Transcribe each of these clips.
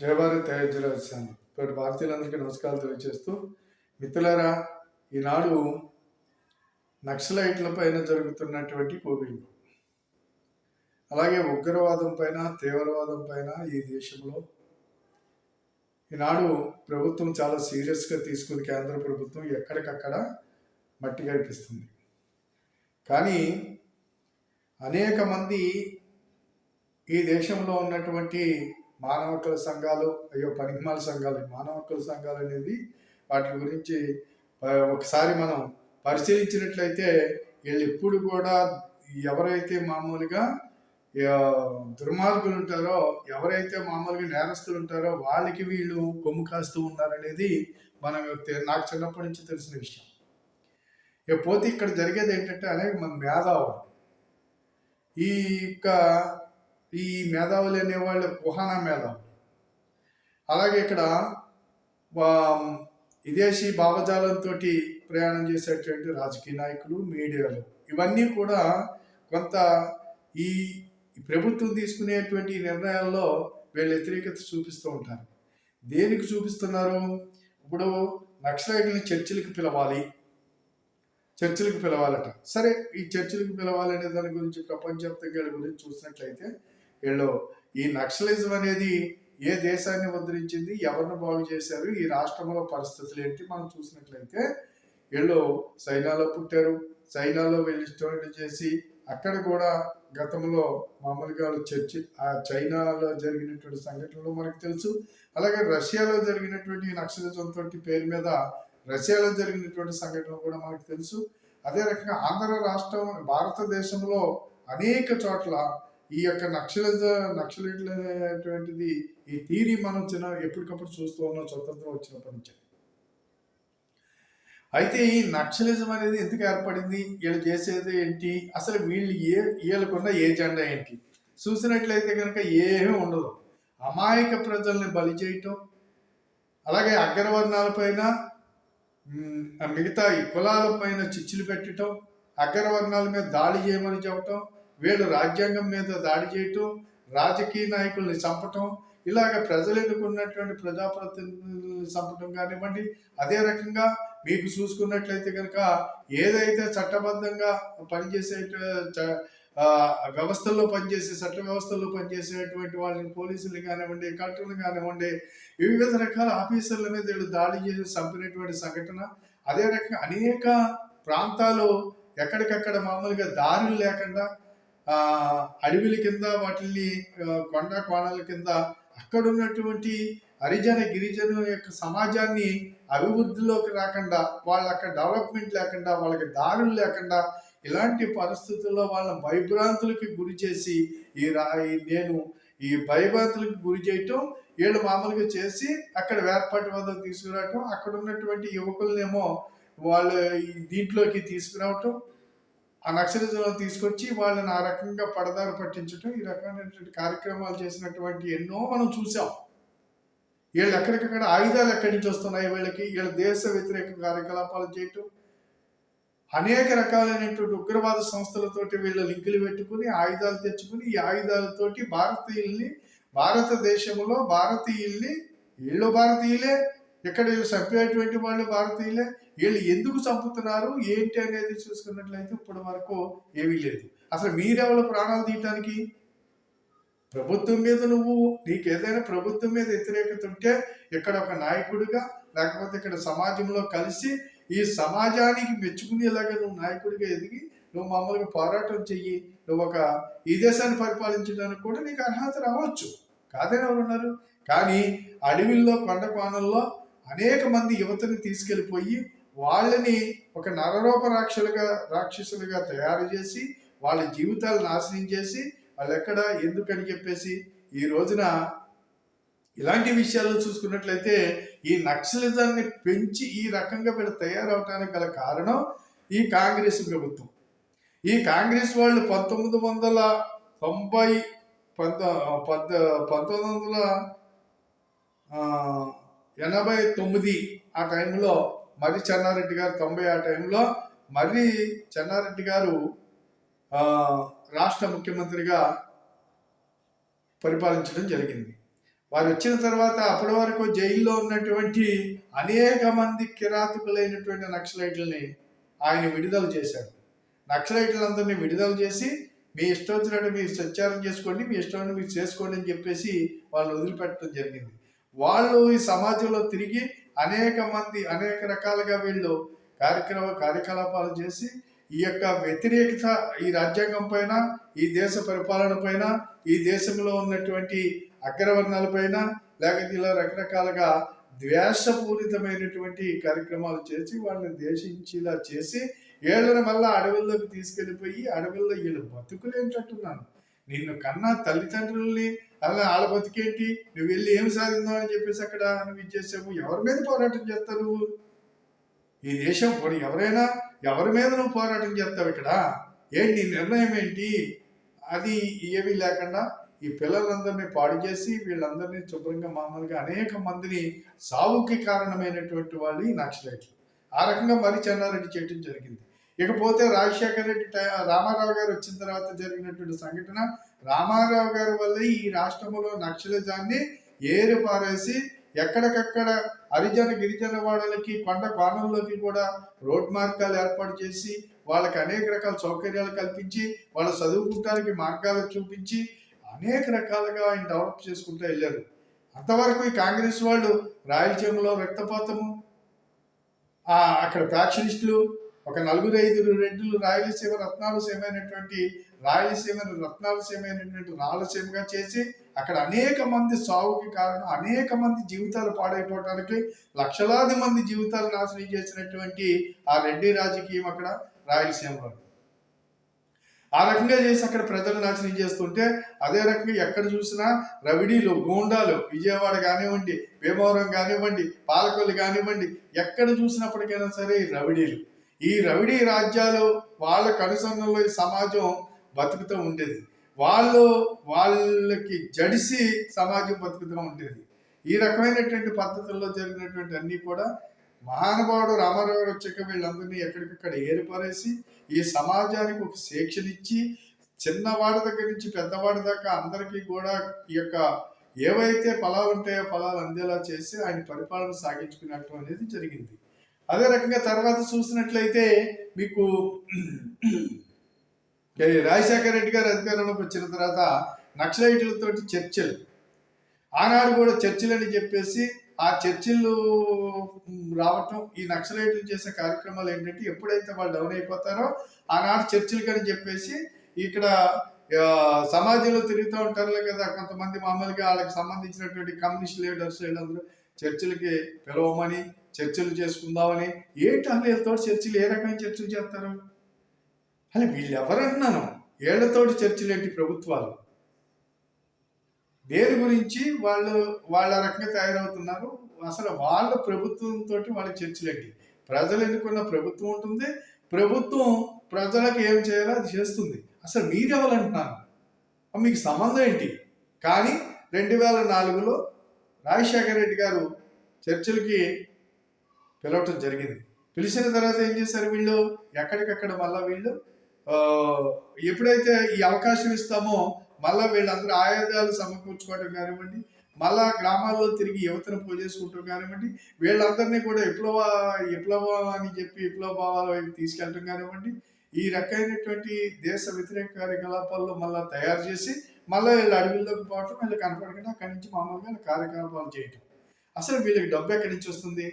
జయభారత్ జయరాజాను ఇప్పటి భారతీయులందరికీ నమస్కారాలు తెలియజేస్తూ మిత్రులారా ఈనాడు నక్సలైట్ల పైన జరుగుతున్నటువంటి కోవింగ్ అలాగే ఉగ్రవాదం పైన తీవ్రవాదం పైన ఈ దేశంలో ఈనాడు ప్రభుత్వం చాలా సీరియస్గా తీసుకుని కేంద్ర ప్రభుత్వం. ఎక్కడికక్కడ మట్టి కనిపిస్తుంది కానీ అనేక మంది ఈ దేశంలో ఉన్నటువంటి మానవ హక్కుల సంఘాలు అయ్యో పనికిమాల సంఘాలు మానవ హక్కుల సంఘాలు అనేది వాటి గురించి ఒకసారి మనం పరిశీలించినట్లయితే వీళ్ళు ఎప్పుడు కూడా ఎవరైతే మామూలుగా దుర్మార్గులు ఉంటారో ఎవరైతే మామూలుగా నేరస్తులు ఉంటారో వాళ్ళకి వీళ్ళు కొమ్ము కాస్తూ ఉన్నారనేది మనం నాకు చిన్నప్పటి నుంచి తెలిసిన విషయం. ఇక పోతే ఇక్కడ జరిగేది ఏంటంటే అనేక మంది మేధావులు. ఈ యొక్క ఈ మేధావులు అనేవాళ్ళు కుహానా మేధావులు అలాగే ఇక్కడ వా- విదేశీ భావజాలంతో ప్రయాణం చేసేటువంటి రాజకీయ నాయకులు మీడియాలు. ఇవన్నీ కూడా కొంత ఈ ప్రభుత్వం తీసుకునేటువంటి నిర్ణయాల్లో వీళ్ళు వ్యతిరేకత చూపిస్తూ ఉంటారు. దేనికి చూపిస్తున్నారు? ఇప్పుడు నక్సలైట్ని చర్చిలకు పిలవాలి. చర్చిలకు పిలవాలట. సరే ఈ చర్చిలకు పిలవాలనే దాని గురించి ప్రపంచవ్యాప్తంగా గురించి చూసినట్లయితే వీళ్ళు ఈ నక్సలిజం అనేది ఏ దేశాన్ని ఉద్ధరించింది ఎవరిని బాగు చేశారు ఈ రాష్ట్రంలో పరిస్థితులు ఏంటి మనం చూసినట్లయితే వీళ్ళు చైనాలో పుట్టారు చైనాలో వెళ్ళి స్టోరీ చేసి అక్కడ కూడా గతంలో మామూలుగా చర్చి ఆ చైనాలో జరిగినటువంటి సంఘటనలు మనకు తెలుసు. అలాగే రష్యాలో జరిగినటువంటి నక్సలిజంతో పేరు మీద రష్యాలో జరిగినటువంటి సంఘటనలు కూడా మనకు తెలుసు. అదే రకంగా ఆంధ్ర రాష్ట్రం భారతదేశంలో అనేక చోట్ల ఈ యొక్క నక్షల నక్సలైట్లు అనేటువంటిది ఈ థీరీ మనం చిన్న ఎప్పటికప్పుడు చూస్తూ ఉన్నాం స్వతంత్రం వచ్చినప్పటి నుంచి. అయితే ఈ నక్సలిజం అనేది ఎందుకు ఏర్పడింది? వీళ్ళు చేసేది ఏంటి? అసలు వీళ్ళు ఏ వీళ్ళకున్న ఏ జెండా ఏంటి? చూసినట్లయితే కనుక ఏమీ ఉండదు. అమాయక ప్రజల్ని బలి చేయటం అలాగే అగ్రవర్ణాలపైన మిగతా ఈ కులాల పైన చిచ్చులు పెట్టడం అగ్రవర్ణాల మీద దాడి చేయమని చెప్పటం వీళ్ళు రాజ్యాంగం మీద దాడి చేయటం రాజకీయ నాయకుల్ని చంపటం ఇలాగ ప్రజలు ఎన్నుకున్నటువంటి ప్రజాప్రతినిధులను చంపటం కానివ్వండి అదే రకంగా మీకు చూసుకున్నట్లయితే కనుక ఏదైతే చట్టబద్ధంగా పనిచేసే వ్యవస్థల్లో పనిచేసే చట్ట వ్యవస్థల్లో పనిచేసేటువంటి వాళ్ళని పోలీసులు కానివ్వండి కలెక్టర్లు కానివ్వండి వివిధ రకాల ఆఫీసర్ల మీద వీళ్ళు దాడి చేసి చంపినటువంటి సంఘటన అదే రకంగా అనేక ప్రాంతాలు ఎక్కడికక్కడ మామూలుగా దారులు లేకుండా అడవిల కింద వాటిని కొండ కోణాల కింద అక్కడ ఉన్నటువంటి హరిజన గిరిజన యొక్క సమాజాన్ని అభివృద్ధిలోకి రాకుండా వాళ్ళ డెవలప్మెంట్ లేకుండా వాళ్ళకి దారులు లేకుండా ఇలాంటి పరిస్థితుల్లో వాళ్ళ భయభ్రాంతులకి గురి చేసి ఈ రా ఈ నేను ఈ భయభ్రాంతులకు గురి చేయటం వీళ్ళు మామూలుగా చేసి అక్కడ వేర్పాటువాదం తీసుకురావటం అక్కడ ఉన్నటువంటి యువకులనేమో వాళ్ళు దీంట్లోకి తీసుకురావటం ఆ నక్సలిజంలో తీసుకొచ్చి వాళ్ళని ఆ రకంగా పడదారు పట్టించడం ఈ రకమైనటువంటి కార్యక్రమాలు చేసినటువంటి ఎన్నో మనం చూసాం వీళ్ళు ఎక్కడికక్కడ ఆయుధాలు ఎక్కడి నుంచి వస్తున్నాయి వీళ్ళకి? వీళ్ళ దేశ వ్యతిరేక కార్యకలాపాలు చేయటం అనేక రకాలైనటువంటి ఉగ్రవాద సంస్థలతోటి వీళ్ళు లింకులు పెట్టుకుని ఆయుధాలు తెచ్చుకుని ఈ ఆయుధాలతోటి భారతీయుల్ని భారతదేశంలో భారతీయుల్ని వీళ్ళు భారతీయులే ఇక్కడ వీళ్ళు చంపేటువంటి వాళ్ళు భారతీయులే వీళ్ళు ఎందుకు చంపుతున్నారు? ఏంటి అనేది చూసుకున్నట్లయితే ఇప్పటి వరకు ఏమీ లేదు. అసలు మీరెవరు ప్రాణాలు తీయటానికి? ప్రభుత్వం మీద నువ్వు నీకు ఏదైనా ప్రభుత్వం మీద వ్యతిరేకత ఉంటే ఇక్కడ ఒక నాయకుడిగా లేకపోతే ఇక్కడ సమాజంలో కలిసి ఈ సమాజానికి మెచ్చుకునేలాగా నువ్వు నాయకుడిగా ఎదిగి నువ్వు మామూలుగా పోరాటం చెయ్యి. నువ్వు ఒక ఈ దేశాన్ని పరిపాలించడానికి కూడా నీకు అర్హత రావచ్చు. కాదని ఎవరు ఉన్నారు? కానీ అడవిల్లో కొండ కోణంలో అనేక మంది యువతని తీసుకెళ్ళిపోయి వాళ్ళని ఒక నరరూప రాక్షలుగా రాక్షసులుగా తయారు చేసి వాళ్ళ జీవితాలు నాశనం చేసి వాళ్ళు ఎక్కడ ఎందుకని చెప్పేసి ఈ రోజున ఇలాంటి విషయాల్లో చూసుకున్నట్లయితే ఈ నక్సలిజాన్ని పెంచి ఈ రకంగా వీళ్ళు తయారవటానికి గల కారణం ఈ కాంగ్రెస్ ప్రభుత్వం. ఈ కాంగ్రెస్ వాళ్ళు పంతొమ్మిది వందల తొంభై పంత పంత పంతొమ్మిది వందల ఎనభై తొమ్మిది ఆ టైంలో మర్రి చెన్నారెడ్డి గారు తొంభై ఆ టైంలో మర్రి చెన్నారెడ్డి గారు రాష్ట్ర ముఖ్యమంత్రిగా పరిపాలించడం జరిగింది. వారు వచ్చిన తర్వాత అప్పటి వరకు జైల్లో ఉన్నటువంటి అనేక మంది కిరాతకులైనటువంటి నక్సలైట్లని ఆయన విడుదల చేశారు. నక్సలైట్లందరినీ విడుదల చేసి మీ ఇష్టం వచ్చినట్టు మీరు సంచారం చేసుకోండి మీ ఇష్టం మీరు చేసుకోండి అని చెప్పేసి వాళ్ళు వదిలిపెట్టడం జరిగింది. వాళ్ళు ఈ సమాజంలో తిరిగి అనేక మంది అనేక రకాలుగా వీళ్ళు కార్యక్రమ కార్యకలాపాలు చేసి ఈ యొక్క వ్యతిరేకత ఈ రాజ్యాంగం పైన ఈ దేశ పరిపాలన పైన ఈ దేశంలో ఉన్నటువంటి అగ్రవర్ణాల పైన లేకపోతే ఇలా రకరకాలుగా ద్వేషపూరితమైనటువంటి కార్యక్రమాలు చేసి వాళ్ళని దేశించేలా చేసి ఏళ్ళని మళ్ళీ అడవుల్లోకి తీసుకెళ్ళిపోయి అడవుల్లో వీళ్ళు బతుకులేంటట్టున్నాను నిన్ను కన్నా తల్లిదండ్రుల్ని అలా వాళ్ళ బతికేంటి? నువ్వు వెళ్ళి ఏం సాధిందావు అని చెప్పేసి అక్కడ నువ్వు ఇచ్చేసావు ఎవరి మీద పోరాటం చేస్తావు నువ్వు? ఈ దేశం పోనీ ఎవరైనా ఎవరి మీద నువ్వు పోరాటం చేస్తావు ఇక్కడ? ఏంటి నీ నిర్ణయం ఏంటి? అది ఏమీ లేకుండా ఈ పిల్లలందరినీ పాడు చేసి వీళ్ళందరినీ శుభ్రంగా మామూలుగా అనేక మందిని సావుకి కారణమైనటువంటి వాళ్ళు ఈ నక్సలైట్లు ఆ రకంగా మరి చెన్నారెడ్డి చేయటం జరిగింది. ఇకపోతే రాజశేఖర రెడ్డి టై- రామారావు గారు వచ్చిన తర్వాత జరిగినటువంటి సంఘటన రామారావు గారి వల్ల ఈ రాష్ట్రంలో నక్షలజాన్ని ఏరు పారేసి ఎక్కడికక్కడ హరిజన గిరిజన వాడలకి కొండ కోణంలోకి కూడా రోడ్ మార్గాలు ఏర్పాటు చేసి వాళ్ళకి అనేక రకాల సౌకర్యాలు కల్పించి వాళ్ళ చదువుకుంటానికి మార్గాలు చూపించి అనేక రకాలుగా ఆయన డెవలప్ చేసుకుంటూ వెళ్ళారు. అంతవరకు ఈ కాంగ్రెస్ వాళ్ళు రాయలసీమలో రక్తపాతము అక్కడ ఫ్యాక్షనిస్టులు ఒక నలుగురు ఐదుగురు రెడ్డులు రాయలసీమ రత్నాలసీమైనటువంటి రాయలసీమ రత్నాలసీమైనటువంటి రాయలసీమగా చేసి అక్కడ అనేక మంది సావుకి కారణం అనేక మంది జీవితాలు పాడైపోవటానికి లక్షలాది మంది జీవితాలు నాశనం చేసినటువంటి ఆ రెడ్డి రాజకీయం అక్కడ రాయలసీమలో ఆ రకంగా చేసి అక్కడ ప్రజలు నాశనం చేస్తుంటే అదే రకంగా ఎక్కడ చూసినా రవిడీలు గూండాలు విజయవాడ కానివ్వండి భీమవరం కానివ్వండి పాలకొల్లు కానివ్వండి ఎక్కడ చూసినప్పటికైనా సరే రవిడీలు. ఈ రవిడీ రాజ్యాలు వాళ్ళ కనుసన్నలో ఈ సమాజం బతుకుతూ ఉండేది. వాళ్ళు వాళ్ళకి జడిసి సమాజం బతుకుతూ ఉండేది. ఈ రకమైనటువంటి పద్ధతుల్లో జరిగినటువంటి అన్నీ కూడా మహానుభావుడు రామారావు గారు వచ్చాక వీళ్ళందరినీ ఎక్కడికక్కడ ఏరిపారేసి ఈ సమాజానికి ఒక శిక్షనిచ్చి చిన్నవాడి దగ్గర నుంచి పెద్దవాడి దాకా అందరికీ కూడా ఈ యొక్క ఏవైతే ఫలాలు ఉంటాయో ఫలాలు అందేలా చేసి ఆయన పరిపాలన సాగించుకున్నట్టు అనేది జరిగింది. అదే రకంగా తర్వాత చూసినట్లయితే మీకు రాజశేఖర రెడ్డి గారు అధికారంలోకి వచ్చిన తర్వాత నక్సలైట్లతో చర్చలు. ఆనాడు కూడా చర్చిలు అని చెప్పేసి ఆ చర్చిలు రావటం ఈ నక్సలైట్లు చేసే కార్యక్రమాలు ఏంటంటే ఎప్పుడైతే వాళ్ళు డౌన్ అయిపోతారో ఆనాడు చర్చిలు అని చెప్పేసి ఇక్కడ సమాజంలో తిరుగుతూ ఉంటారులే కదా కొంతమంది మామూలుగా వాళ్ళకి సంబంధించినటువంటి కమ్యూనిస్ట్ లీడర్స్ వీళ్ళందరూ చర్చిలకి పిలవమని చర్చలు చేసుకుందామని ఏంటి అసలు వీళ్ళతో ఏ రకమైన చర్చలు చేస్తారు? అసలు వీళ్ళు ఎవరంటున్నాను ఏళ్ళతోటి చర్చలు ఏంటి ప్రభుత్వాలు? దేని గురించి వాళ్ళు వాళ్ళ రకంగా తయారవుతున్నారు? అసలు వాళ్ళ ప్రభుత్వంతో వాళ్ళ చర్చలేంటి ప్రజలు ఎన్నుకున్న ప్రభుత్వం ఉంటుంది. ప్రభుత్వం ప్రజలకు ఏం చేయాలో అది చేస్తుంది. అసలు మీరెవరంటున్నాను మీకు సంబంధం ఏంటి? కానీ రెండు వేల నాలుగులో రాజశేఖర రెడ్డి గారు చర్చలకి పిలవటం జరిగింది. పిలిచిన తర్వాత ఏం చేశారు వీళ్ళు? ఎక్కడికక్కడ మళ్ళా వీళ్ళు ఎప్పుడైతే ఈ అవకాశం ఇస్తామో మళ్ళీ వీళ్ళందరూ ఆయుధాలు సమకూర్చుకోవడం కానివ్వండి మళ్ళా గ్రామాల్లో తిరిగి యువతను పోజేసుకుంటాం కానివ్వండి వీళ్ళందరినీ కూడా విప్లవ విప్లవ అని చెప్పి విప్లవ భావాల వైపు తీసుకెళ్ళటం కానివ్వండి ఈ రకమైనటువంటి దేశ వ్యతిరేక కార్యకలాపాల్లో మళ్ళా తయారు చేసి మళ్ళీ వీళ్ళు అడవిల్లోకి పోవటం వీళ్ళు కనపడకుండా అక్కడి నుంచి మామూలుగా కార్యకలాపాలు చేయటం. అసలు వీళ్ళకి డబ్బు ఎక్కడి నుంచి వస్తుంది?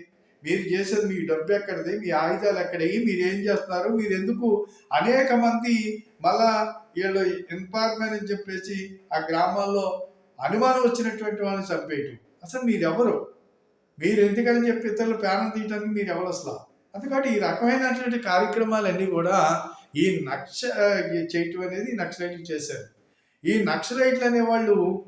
మీరు చేసేది మీ డబ్బు ఎక్కడిది మీ ఆయుధాలు ఎక్కడవి మీరు ఏం చేస్తున్నారు మీరు ఎందుకు అనేక మంది మళ్ళా వీళ్ళు ఎంపవర్మెంట్ అని చెప్పేసి ఆ గ్రామాల్లో అనుమానం వచ్చినటువంటి వాళ్ళని చంపేయటం. అసలు మీరెవరు? మీరు ఎందుకని చెప్పి ఇతరులు ప్రాణం తీయటానికి మీరు ఎవరు అసలు? అందుకని ఈ రకమైనటువంటి కార్యక్రమాలన్నీ కూడా ఈ నక్ష చేయటం అనేది నక్సలైట్లు చేశారు. ఈ నక్సలైట్లు అనేవాళ్ళు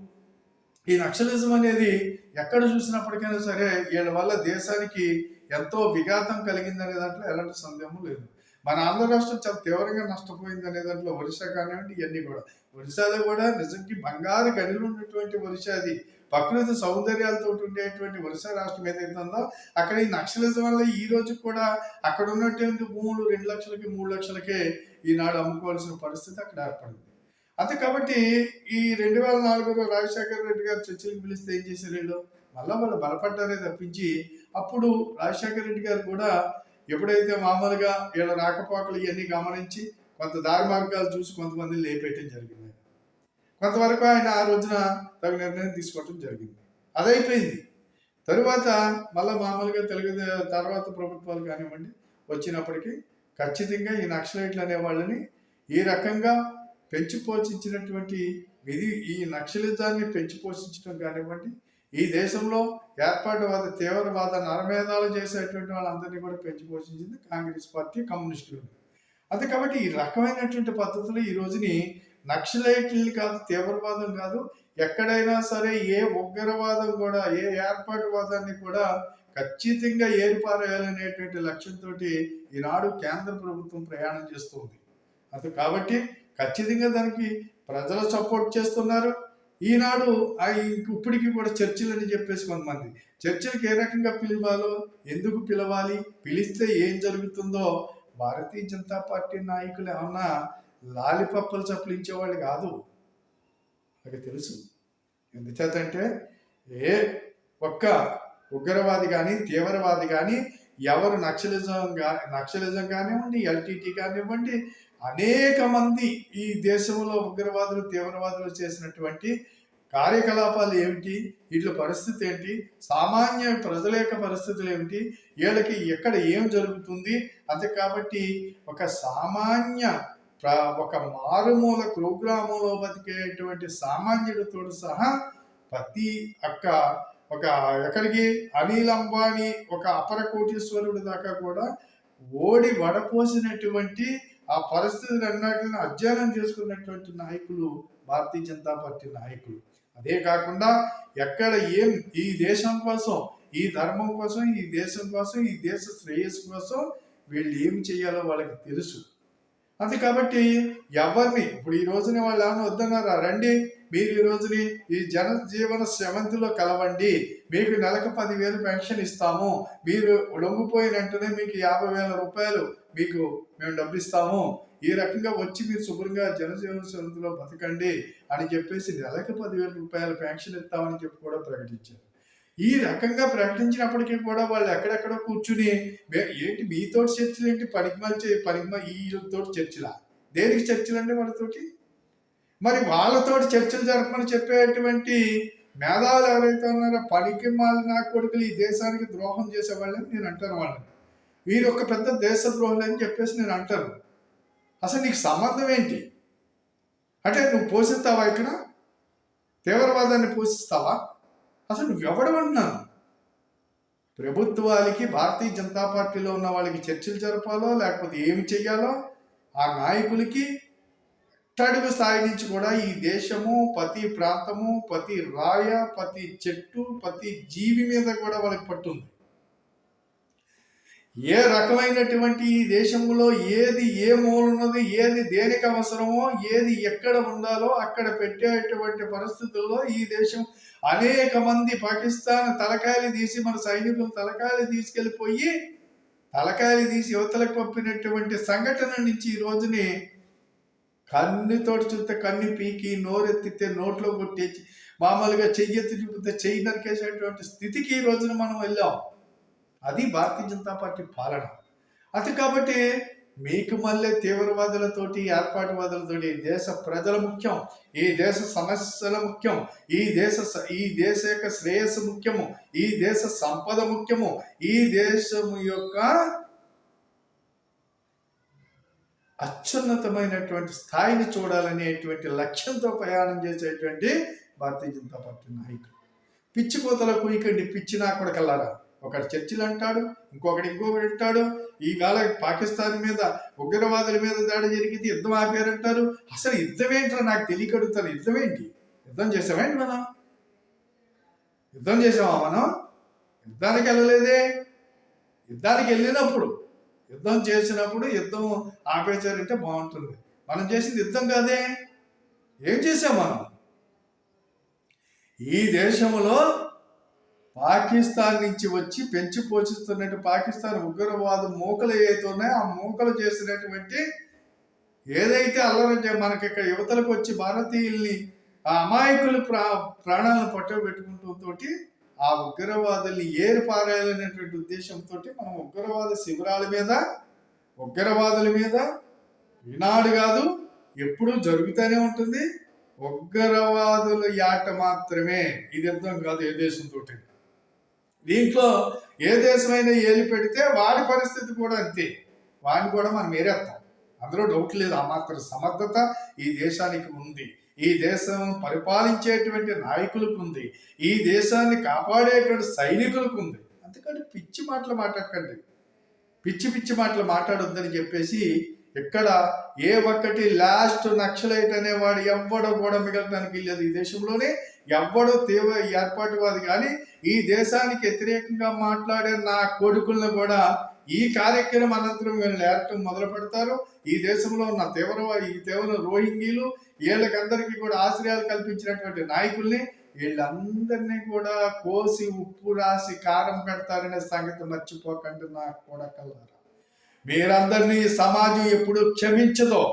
ఈ నక్సలిజం అనేది ఎక్కడ చూసినప్పటికైనా సరే వీళ్ళ వల్ల దేశానికి ఎంతో విఘాతం కలిగిందనే దాంట్లో ఎలాంటి సందేహం లేదు. మన ఆంధ్ర రాష్ట్రం చాలా తీవ్రంగా నష్టపోయింది అనే దాంట్లో ఒరిస్సా కానివ్వండి ఇవన్నీ కూడా. ఒరిస్సాలో కూడా నిజంకి బంగారు గనిలో ఉన్నటువంటి ఒరిస్సా అది. ప్రకృతి సౌందర్యాలతో ఉండేటువంటి ఒరిస్సా రాష్ట్రం ఏదైతే ఉందో అక్కడ ఈ నక్సలిజం వల్ల ఈ రోజు కూడా అక్కడ ఉన్నటువంటి భూములు రెండు లక్షలకి మూడు లక్షలకే ఈనాడు అమ్ముకోవాల్సిన పరిస్థితి అక్కడ ఏర్పడింది. అంతే కాబట్టి ఈ రెండు వేల నాలుగులో రాజశేఖర రెడ్డి గారు చర్చలకు పిలిస్తే ఏం చేశారు వీళ్ళు మళ్ళీ వాళ్ళు బలపడ్డారే తప్పించి అప్పుడు రాజశేఖర రెడ్డి గారు కూడా ఎప్పుడైతే మామూలుగా వీళ్ళ రాకపోకలు ఇవన్నీ గమనించి కొంత దారి మార్గాలు చూసి కొంతమందిని లేపేయటం జరిగింది. కొంతవరకు ఆయన ఆ రోజున తగు నిర్ణయం తీసుకోవటం జరిగింది. అదైపోయింది తరువాత మళ్ళీ మామూలుగా తెలుగు తర్వాత ప్రభుత్వాలు కానివ్వండి వచ్చినప్పటికీ ఖచ్చితంగా ఈ నక్సలైట్లు అనే వాళ్ళని ఈ రకంగా పెంచి పోషించినటువంటి విధి ఈ నక్సలిజాన్ని పెంచి పోషించడం కానివ్వండి ఈ దేశంలో ఏర్పాటువాద తీవ్రవాద నరమేధాలు చేసేటువంటి వాళ్ళందరినీ కూడా పెంచి పోషించింది కాంగ్రెస్ పార్టీ కమ్యూనిస్టులు అంతే కాబట్టి ఈ రకమైనటువంటి పద్ధతులు ఈ రోజుని నక్సలైట్లు కాదు తీవ్రవాదం కాదు ఎక్కడైనా సరే ఏ ఉగ్రవాదం కూడా ఏ ఏర్పాటువాదాన్ని కూడా ఖచ్చితంగా ఏర్పారేయాలనేటువంటి లక్ష్యంతో ఈనాడు కేంద్ర ప్రభుత్వం ప్రయాణం చేస్తుంది. అది కాబట్టి ఖచ్చితంగా దానికి ప్రజలు సపోర్ట్ చేస్తున్నారు. ఈనాడు ఆ ఇప్పటికీ కూడా చర్చిలు అని చెప్పేసి కొంతమంది చర్చిలకు ఏ రకంగా పిలవాలో ఎందుకు పిలవాలి పిలిస్తే ఏం జరుగుతుందో భారతీయ జనతా పార్టీ నాయకులు ఏమన్నా లాలిపప్పలు చప్పలించేవాళ్ళు కాదు. నాకు తెలుసు. ఎందుచేతంటే ఏ ఒక్క ఉగ్రవాది కానీ తీవ్రవాది కానీ ఎవరు నక్సలిజం గా నక్సలిజం కానివ్వండి ఎల్టీటీ కానివ్వండి అనేక మంది ఈ దేశంలో ఉగ్రవాదులు తీవ్రవాదులు చేసినటువంటి కార్యకలాపాలు ఏమిటి? వీటి పరిస్థితి ఏంటి? సామాన్య ప్రజల యొక్క పరిస్థితులు ఏమిటి? వీళ్ళకి ఎక్కడ ఏం జరుగుతుంది? అంతే కాబట్టి ఒక సామాన్య ఒక మారుమూల కుగ్రామంలో బతికేటువంటి సామాన్యుడితో సహా ప్రతి అక్క ఒక ఎక్కడికి? అనిల్ అంబానీ ఒక అపర కోటీశ్వరుడు దాకా కూడా ఓడి వడపోసినటువంటి ఆ పరిస్థితులు అన్నింటిని అధ్యయనం చేసుకున్నటువంటి నాయకులు భారతీయ జనతా పార్టీ నాయకులు. అదే కాకుండా ఎక్కడ ఏం ఈ దేశం కోసం ఈ ధర్మం కోసం ఈ దేశం కోసం ఈ దేశ శ్రేయస్సు కోసం వీళ్ళు ఏం చేయాలో వాళ్ళకి తెలుసు. అంతే కాబట్టి ఎవరిని ఇప్పుడు ఈ రోజున వాళ్ళు ఏమైనా వద్దన్నారా? రండి. మీరు ఈ రోజుని ఈ జన జీవన సెవెంత్లో కలవండి. మీకు నెలకు పదివేలు పెన్షన్ ఇస్తాము. మీరు లొంగిపోయిన వెంటనే మీకు యాభై వేల రూపాయలు మీకు మేము డబ్బు ఇస్తాము ఈ రకంగా వచ్చి మీరు శుభ్రంగా జనజీవన సెవెంత్లో బతకండి అని చెప్పేసి నెలకు పదివేల రూపాయలు పెన్షన్ ఇస్తామని చెప్పి కూడా ప్రకటించారు. ఈ రకంగా ప్రకటించినప్పటికీ కూడా వాళ్ళు ఎక్కడెక్కడో కూర్చుని ఏంటి మీతో చర్చలు ఏంటి పనికిమల్చి పనికిమ వీళ్ళతో చర్చలా? దేనికి చర్చలు అంటే వాళ్ళతోటి? మరి వాళ్ళతోటి చర్చలు జరపమని చెప్పేటువంటి మేధావులు ఎవరైతే ఉన్నారో పనికి మాలిన కొడుకులు ఈ దేశానికి ద్రోహం చేసేవాళ్ళని నేను అంటాను వాళ్ళని. వీరు ఒక పెద్ద దేశ ద్రోహులు అని చెప్పేసి నేను అంటాను. అసలు నీకు సంబంధం ఏంటి? అంటే నువ్వు పోషిస్తావా ఇక్కడ? తీవ్రవాదాన్ని పోషిస్తావా? అసలు నువ్వెవడమన్నాను ప్రభుత్వాలకి భారతీయ జనతా పార్టీలో ఉన్న వాళ్ళకి చర్చలు జరపాలో లేకపోతే ఏమి చెయ్యాలో ఆ నాయకులకి అట్టడుగు స్థాయి నుంచి కూడా ఈ దేశము ప్రతి ప్రాంతము ప్రతి రాయ ప్రతి చెట్టు ప్రతి జీవి మీద కూడా వాళ్ళకి పట్టుంది. ఏ రకమైనటువంటి ఈ దేశంలో ఏది ఏ మూలన్నది ఏది దేనికి అవసరమో ఏది ఎక్కడ ఉండాలో అక్కడ పెట్టేటువంటి పరిస్థితుల్లో ఈ దేశం అనేక మంది పాకిస్తాన్ తలకాయలు తీసి మన సైనికులు తలకాయలు తీసుకెళ్ళిపోయి తలకాయలు తీసి యువతలకు పంపినటువంటి సంఘటన నుంచి ఈ రోజుని కన్నుతోటి చూస్తే కన్ను పీకి నోరెత్తితే నోట్లో కొట్టేసి మామూలుగా చెయ్యెత్తి చూపితే చెయ్యి నరికేసేటువంటి స్థితికి ఈ రోజున మనం వెళ్ళాం. అది భారతీయ జనతా పార్టీ పాలన. అది కాబట్టి మీకు మళ్ళీ తీవ్రవాదులతోటి ఏర్పాటువాదులతోటి ఈ దేశ ప్రజల ముఖ్యం ఈ దేశ సమస్యల ముఖ్యం ఈ దేశ ఈ దేశ యొక్క శ్రేయస్సు ముఖ్యము ఈ దేశ సంపద ముఖ్యము ఈ దేశము యొక్క అత్యున్నతమైనటువంటి స్థాయిని చూడాలనేటువంటి లక్ష్యంతో ప్రయాణం చేసేటువంటి భారతీయ జనతా పార్టీ నాయకుడు. పిచ్చి కోతల కుయికండి పిచ్చి నా కొడకల్లారా? ఒకటి చర్చిలు అంటాడు ఇంకొకటి ఇంకొకటి అంటాడు. ఈవేళ పాకిస్తాన్ మీద ఉగ్రవాదుల మీద దాడి జరిగింది యుద్ధం ఆపారంటారు. అసలు యుద్ధం ఏంటో నాకు తెలియకడుగుతాను యుద్ధం ఏంటి యుద్ధం చేసామేంటి మనం? యుద్ధం చేసామా మనం? యుద్ధానికి వెళ్ళలేదే. యుద్ధానికి వెళ్ళినప్పుడు యుద్ధం చేసినప్పుడు యుద్ధం ఆపేశారంటే బాగుంటుంది. మనం చేసింది యుద్ధం కాదే. ఏం చేసాం మనం? ఈ దేశంలో పాకిస్తాన్ నుంచి వచ్చి పెంచి పోషిస్తున్నట్టు పాకిస్తాన్ ఉగ్రవాద మూకలు ఏవైతే ఉన్నాయో ఆ మూకలు చేసినటువంటి ఏదైతే అల్లరి మనకి ఇక్కడ యువతలకు వచ్చి భారతీయుల్ని ఆ అమాయకులు ప్రా ప్రాణాలను పట్టబెట్టుకుంటూ తోటి ఆ ఉగ్రవాదుల్ని ఏర్పారాయాలనేటువంటి ఉద్దేశంతో మనం ఉగ్రవాద శిబిరాల మీద ఉగ్రవాదుల మీద ఈనాడు కాదు ఎప్పుడూ జరుగుతూనే ఉంటుంది. ఉగ్రవాదుల యాట మాత్రమే. ఇది అర్థం కాదు ఏ దేశంతో దీంట్లో ఏ దేశమైనా ఏలి పెడితే వాడి పరిస్థితి కూడా అంతే. వాడిని కూడా మనం మేరేస్తాం అందులో డౌట్ లేదు. ఆ మాత్రం సమర్థత ఈ దేశానికి ఉంది. ఈ దేశం పరిపాలించేటువంటి నాయకులకు ఉంది ఈ దేశాన్ని కాపాడేటువంటి సైనికులకు ఉంది అందుకని పిచ్చి మాటలు మాట్లాడకండి. పిచ్చి పిచ్చి మాటలు మాట్లాడొద్దని చెప్పేసి ఇక్కడ ఏ ఒక్కటి లాస్ట్ నక్సలైట్ అనేవాడు ఎవ్వడో కూడా మిగలటానికి లేదు ఈ దేశంలోనే. ఎవ్వడో తీవ్ర ఏర్పాటువాది కానీ ఈ దేశానికి వ్యతిరేకంగా మాట్లాడే నా కొడుకులను కూడా ఈ కార్యక్రమం అనంతరం వీళ్ళు ఏరటం మొదలు పెడతారు. ఈ దేశంలో ఉన్న తీవ్రవాది ఈ తీవ్ర రోహింగీలు వీళ్ళకందరికీ కూడా ఆశ్రయాలు కల్పించినటువంటి నాయకుల్ని వీళ్ళందరినీ కూడా కోసి ఉప్పు రాసి కారం పెడతారనే సంగతి మర్చిపోకండి కూడా కలరా మీరందరినీ సమాజం ఎప్పుడు క్షమించదో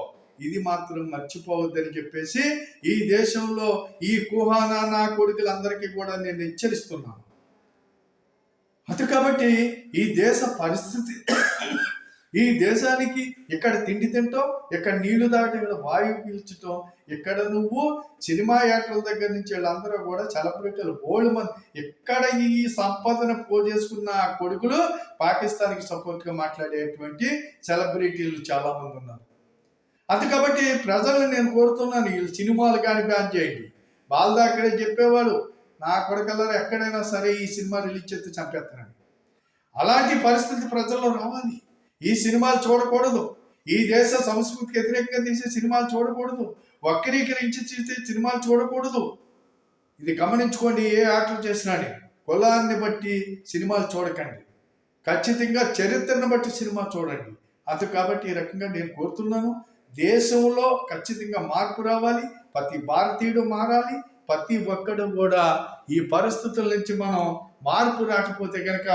ఇది మాత్రం మర్చిపోవద్దని చెప్పేసి ఈ దేశంలో ఈ కుహానా నా కొడుకులందరికీ కూడా నేను హెచ్చరిస్తున్నాను. అది కాబట్టి ఈ దేశ పరిస్థితి ఈ దేశానికి ఎక్కడ తిండి తింటాం ఇక్కడ నీళ్ళు దాటి వాయువు పీల్చటం ఇక్కడ నువ్వు సినిమా యాక్టర్ల దగ్గర నుంచి వీళ్ళందరూ కూడా సెలబ్రిటీలు బోల్డ్ మంది. ఎక్కడ ఈ సంపదను పోజేసుకున్న ఆ కొడుకులు పాకిస్తాన్కి సపోర్ట్గా మాట్లాడేటువంటి సెలబ్రిటీలు చాలామంది ఉన్నారు. అది కాబట్టి ప్రజల్ని నేను కోరుతున్నాను వీళ్ళు సినిమాలు కానీ బ్యాన్ చేయండి. వాళ్ళ దగ్గరే చెప్పేవాడు నా కొడుకల్లారా ఎక్కడైనా సరే ఈ సినిమా రిలీజ్ చేస్తే చంపేస్తానని అలాంటి పరిస్థితి ప్రజల్లో రావాలి. ఈ సినిమాలు చూడకూడదు. ఈ దేశ సంస్కృతికి వ్యతిరేకంగా తీసే సినిమాలు చూడకూడదు. వక్రీకరించి తీసే సినిమాలు చూడకూడదు. ఇది గమనించుకోండి ఏ యాక్టర్ చేసినాడు కులాన్ని బట్టి సినిమాలు చూడకండి. ఖచ్చితంగా చరిత్రను బట్టి సినిమా చూడండి. అది కాబట్టి ఈ రకంగా నేను కోరుతున్నాను. దేశంలో ఖచ్చితంగా మార్పు రావాలి. ప్రతి భారతీయుడు మారాలి. ప్రతి ఒక్కడు కూడా ఈ పరిస్థితుల నుంచి మనం మార్పు రాకపోతే కనుక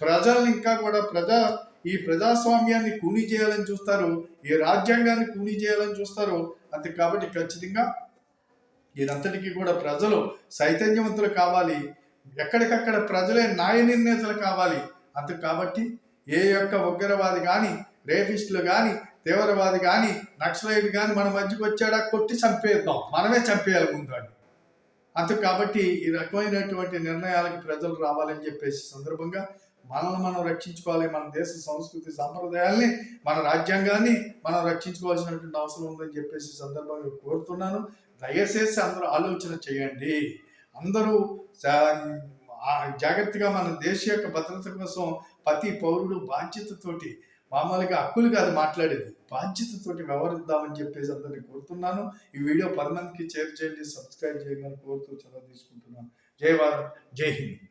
ప్రజల్ని ఇంకా కూడా ప్రజా ఈ ప్రజాస్వామ్యాన్ని కూని చేయాలని చూస్తారు ఈ రాజ్యాంగాన్ని కూని చేయాలని చూస్తారు. అంతే కాబట్టి ఖచ్చితంగా ఇదంతటికీ కూడా ప్రజలు చైతన్యవంతులు కావాలి. ఎక్కడికక్కడ ప్రజలే న్యాయ నిర్ణేతలు కావాలి. అంతే కాబట్టి ఏ యొక్క ఉగ్రవాది కానీ రేపిస్టులు కానీ తీవ్రవాది కానీ నక్సలైట్ కానీ మన మధ్యకు వచ్చాడా కొట్టి చంపేద్దాం. మనమే చంపేయాలి ముందు అంతే కాబట్టి ఈ రకమైనటువంటి నిర్ణయాలకు ప్రజలు రావాలని చెప్పేసి సందర్భంగా మనల్ని మనం రక్షించుకోవాలి మన దేశ సంస్కృతి సాంప్రదాయాల్ని మన రాజ్యాంగాన్ని మనం రక్షించుకోవాల్సినటువంటి అవసరం ఉందని చెప్పేసి సందర్భంగా కోరుతున్నాను. దయచేసి అందరూ ఆలోచన చేయండి. అందరూ జాగ్రత్తగా మన దేశ యొక్క భద్రత కోసం ప్రతి పౌరుడు బాధ్యతతోటి మామూలుగా హక్కులు కాదు మాట్లాడేది. బాధ్యతతోటి వ్యవహరిద్దామని చెప్పేసి అందరినీ కోరుతున్నాను. ఈ వీడియో పది మందికి షేర్ చేయండి సబ్స్క్రైబ్ చేయమని కోరుతూ చదువు తీసుకుంటున్నాను. జై భారత్ జై హింద్.